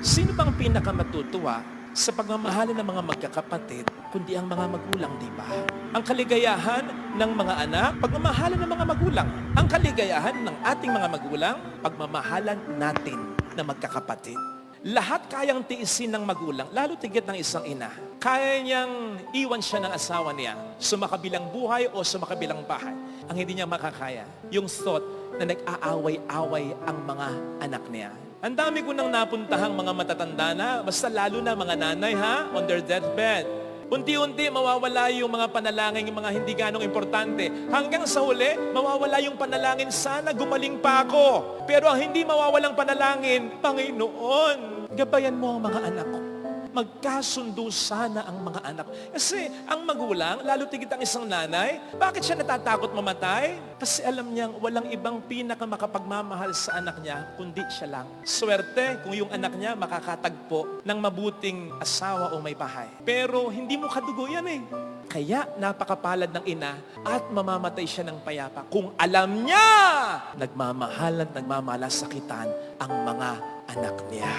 Sino bang pinakamatutuwa sa pagmamahalan ng mga magkakapatid, kundi ang mga magulang, di ba? Ang kaligayahan ng mga anak, pagmamahalan ng mga magulang. Ang kaligayahan ng ating mga magulang, pagmamahalan natin na magkakapatid. Lahat kayang tiisin ng magulang, lalo tigit ng isang ina. Kaya niyang iwan siya ng asawa niya, sumakabilang buhay o sumakabilang bahay. Ang hindi niya makakaya, yung thought na nag-aaway-away ang mga anak niya. Ang dami ko nang napuntahang mga matatanda na, basta lalo na mga nanay ha, on their deathbed. Unti-unti mawawala yung mga panalangin, yung mga hindi ganong importante. Hanggang sa huli, mawawala yung panalangin, sana gumaling pa ako. Pero ang hindi mawawalang panalangin, Panginoon, gabayan mo ang mga anak ko. Magkasundo sana ang mga anak. Kasi ang magulang, lalo tigit ang isang nanay, bakit siya natatakot mamatay? Kasi alam niyang walang ibang pinakamakapagmamahal sa anak niya, kundi siya lang. Swerte kung yung anak niya makakatagpo ng mabuting asawa o may bahay. Pero hindi mo kadugo yan eh. Kaya napakapalad ng ina at mamamatay siya ng payapa kung alam niya nagmamahal at nagmamalasakitan ang mga anak niya.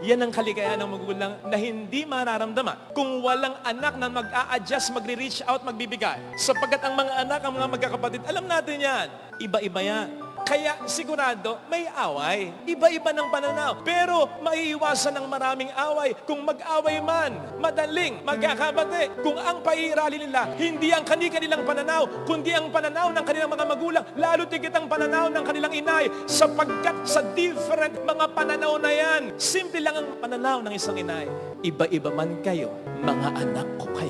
Yan ang kaligayahan ng magulang na hindi mararamdaman kung walang anak na mag-a-adjust, magre-reach out, magbibigay. Sapagkat ang mga anak, ang mga magkakapatid, alam natin yan. Iba-iba yan. Kaya sigurado, may away. Iba-iba ng pananaw. Pero maiiwasan ng maraming away. Kung mag-away man, madaling magkakabate. Kung ang pairali nila, hindi ang kani-kanilang pananaw, kundi ang pananaw ng kanilang mga magulang, lalo tigit ang pananaw ng kanilang inay, sapagkat sa different mga pananaw na yan, simple lang ang pananaw ng isang inay. Iba-iba man kayo, mga anak ko kayo,